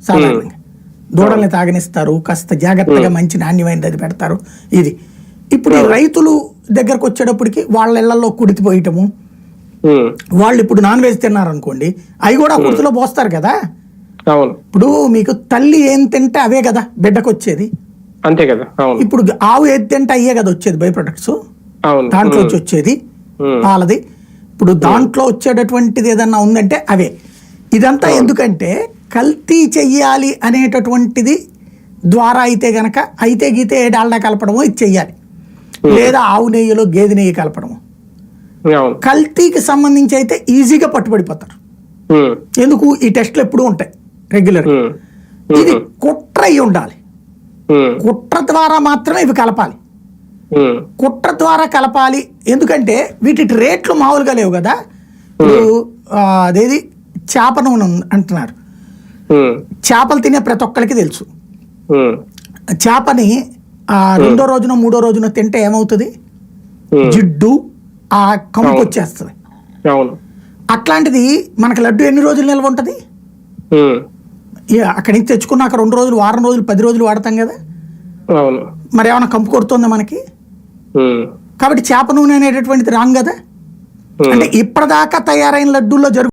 సాధారణంగా. దూడల్ని తాగనిస్తారు కాస్త జాగ్రత్తగా మంచి నాణ్యమైనది అది పెడతారు. ఇది. ఇప్పుడు ఈ రైతులు దగ్గరకు వచ్చేటప్పటికి వాళ్ళ ఇళ్ళలో కుడితిపోయటము వాళ్ళు ఇప్పుడు నాన్ వెజ్ తిన్నారు అనుకోండి అవి కూడా కుర్తిలో పోస్తారు కదా? ఇప్పుడు మీకు తల్లి ఏం తింటే అవే కదా బిడ్డకు వచ్చేది అంతే కదా ఇప్పుడు ఆవు ఏది తింటే అయ్యే కదా వచ్చేది బై ప్రొడక్ట్స్ దాంట్లో వచ్చి వచ్చేది పాలది. ఇప్పుడు దాంట్లో వచ్చేటటువంటిది ఏదన్నా ఉందంటే అవే. ఇదంతా ఎందుకంటే కల్తీ చెయ్యాలి అనేటటువంటిది ద్వారా అయితే గనక అయితే గీతే డాల్డా కలపడమో ఇది చెయ్యాలి. లేదా ఆవు నెయ్యిలో గేదె నెయ్యి కలపడము. కల్తీకి సంబంధించి అయితే ఈజీగా పట్టుబడిపోతారు. ఉమ్, ఎందుకు? ఈ టెస్ట్లు ఎప్పుడూ ఉంటాయి రెగ్యులర్ ఉమ్, ఇది కుట్ర అయి ఉండాలి. కుట్ర ద్వారా మాత్రమే ఇవి కలపాలి. కుట్ర ద్వారా కలపాలి. ఎందుకంటే వీటి రేట్లు మామూలుగా లేవు కదా. ఇప్పుడు అదేది? చేప నూనె ఉంది అంటున్నారు. చేపలు తినే ప్రతి ఒక్కరికి తెలుసు. చేపని ఆ రెండో రోజున మూడో రోజున తింటే ఏమవుతుంది? జిడ్డు ఆ కంపు వచ్చేస్తుంది. అట్లాంటిది మనకి లడ్డు ఎన్ని రోజులు నిల్వ ఉంటుంది? అక్కడి నుంచి తెచ్చుకున్నాక రెండు రోజులు వారం రోజులు పది రోజులు వాడతాం కదా? మరి ఏమైనా కంపు కొడుతుందా మనకి? కాబట్టి చేప నూనె అనేటటువంటిది రాంగ్ కదా. అంటే ఇప్పటిదాకా తయారైన లడ్డూల్లో జరుగు